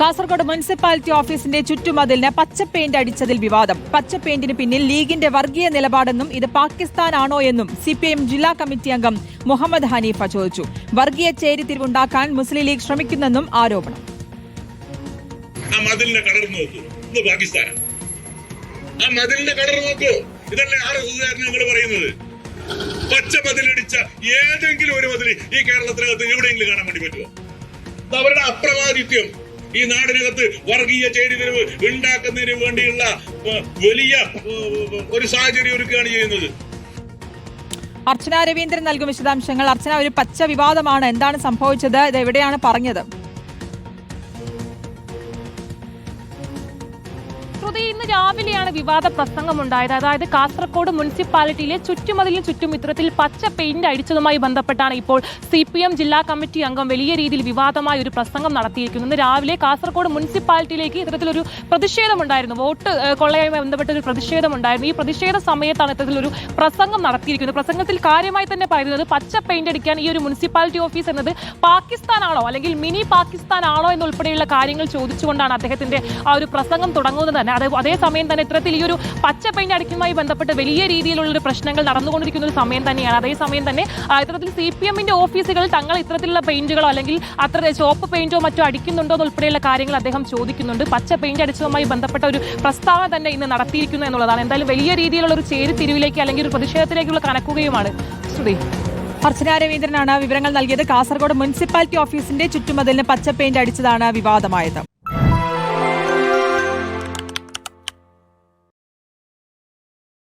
Kasaragod municipality ഓഫീസിന്റെ ചുറ്റുമതിലിന് പച്ച paint അടിച്ചതിൽ വിവാദം. പച്ച പെയിന്റിന് പിന്നിൽ ലീഗിന്റെ വർഗീയ നിലപാടെന്നും ഇത് പാകിസ്ഥാനാണോ എന്നും സി പി എം ജില്ലാ കമ്മിറ്റി അംഗം മുഹമ്മദ് ഹനീഫ ചോദിച്ചു. വർഗീയ ചേരിതിരിവുണ്ടാക്കാൻ മുസ്ലിം ലീഗ് ശ്രമിക്കുന്നെന്നും ആരോപണം. ആ മതിലിന്റെ നോക്കൂ. ആ മതിലിന്റെ നോക്കൂ. ഇതല്ലേ പറയുന്നത്? പച്ച മതിലടിച്ച ഏതെങ്കിലും ഒരു മതിൽ ഈ കേരളത്തിനകത്ത് എവിടെയെങ്കിലും കാണാൻ വേണ്ടി പറ്റുമോ? അവരുടെ അപ്രമാദിത്യം ഈ നാടിനകത്ത് വർഗീയ ചേരിതിരിവ് ഉണ്ടാക്കുന്നതിന് വേണ്ടിയുള്ള വലിയ ഒരു സാഹചര്യം ഒരുക്കുകയാണ് ചെയ്യുന്നത്. അർച്ചന രവീന്ദ്രൻ നൽകും വിശദാംശങ്ങൾ. അർച്ചന ഒരു പച്ച വിവാദമാണ് എന്താണ് സംഭവിച്ചത്? ഇത് എവിടെയാണ് പറഞ്ഞത്? ശ്രുതി ഇന്ന് രാവിലെയാണ് വിവാദ പ്രസംഗം ഉണ്ടായത് അതായത് കാസർഗോഡ് മുനിസിപ്പാലിറ്റിയിലെ ചുറ്റുമതിലിന് ചുറ്റും ഇത്തരത്തിൽ പച്ച പെയിന്റ് അടിച്ചതുമായി ബന്ധപ്പെട്ടാണ് ഇപ്പോൾ സി പി എം ജില്ലാ കമ്മിറ്റി അംഗം വലിയ രീതിയിൽ വിവാദമായ ഒരു പ്രസംഗം നടത്തിയിരിക്കുന്നത്. ഇന്ന് രാവിലെ കാസർഗോഡ് മുനിസിപ്പാലിറ്റിയിലേക്ക് ഇത്തരത്തിലൊരു പ്രതിഷേധമുണ്ടായിരുന്നു. വോട്ട് കൊള്ളയുമായി ബന്ധപ്പെട്ട ഒരു പ്രതിഷേധമുണ്ടായിരുന്നു. ഈ പ്രതിഷേധ സമയത്താണ് ഇത്തരത്തിലൊരു പ്രസംഗം നടത്തിയിരിക്കുന്നത്. പ്രസംഗത്തിൽ കാര്യമായി തന്നെ പറയുന്നത് പച്ച പെയിന്റ് അടിക്കാൻ ഈ ഒരു മുനിസിപ്പാലിറ്റി ഓഫീസ് എന്നത് പാകിസ്ഥാനാണോ അല്ലെങ്കിൽ മിനി പാകിസ്ഥാനാണോ എന്നുൾപ്പെടെയുള്ള കാര്യങ്ങൾ ചോദിച്ചുകൊണ്ടാണ് അദ്ദേഹത്തിന്റെ ആ ഒരു പ്രസംഗം തുടങ്ങുന്നത് തന്നെ. അതേ അതേസമയം തന്നെ ഇത്തരത്തിൽ ഈ ഒരു പച്ച പെയിന്റ് അടിക്കുന്നതുമായി ബന്ധപ്പെട്ട് വലിയ രീതിയിലുള്ള ഒരു പ്രശ്നങ്ങൾ നടന്നുകൊണ്ടിരിക്കുന്ന ഒരു സമയം തന്നെയാണ്. അതേസമയം തന്നെ ഇത്തരത്തിൽ സി പി എമ്മിന്റെ ഓഫീസുകളിൽ തങ്ങൾ ഇത്തരത്തിലുള്ള പെയിന്റുകളോ അല്ലെങ്കിൽ അത്ര ചോപ്പ് പെയിന്റോ മറ്റോ അടിക്കുന്നുണ്ടോ എന്നുൾപ്പെടെയുള്ള കാര്യങ്ങൾ അദ്ദേഹം ചോദിക്കുന്നുണ്ട്. പച്ച പെയിന്റ് അടിച്ചതുമായി ബന്ധപ്പെട്ട ഒരു പ്രസ്താവന തന്നെ ഇന്ന് നടത്തിയിരിക്കുന്നു എന്നുള്ളതാണ്. എന്തായാലും വലിയ രീതിയിലുള്ള ഒരു ചേരിതിരിവിലേക്ക് അല്ലെങ്കിൽ ഒരു പ്രതിഷേധത്തിലേക്കുള്ള കണക്കുകയുമാണ്. ശ്രുതി. അർച്ചന രവീന്ദ്രനാണ് വിവരങ്ങൾ നൽകിയത്. കാസർഗോഡ് മുനിസിപ്പാലിറ്റി ഓഫീസിന്റെ ചുറ്റുമതിലിന് പച്ച പെയിന്റ് അടിച്ചതാണ് വിവാദമായത്.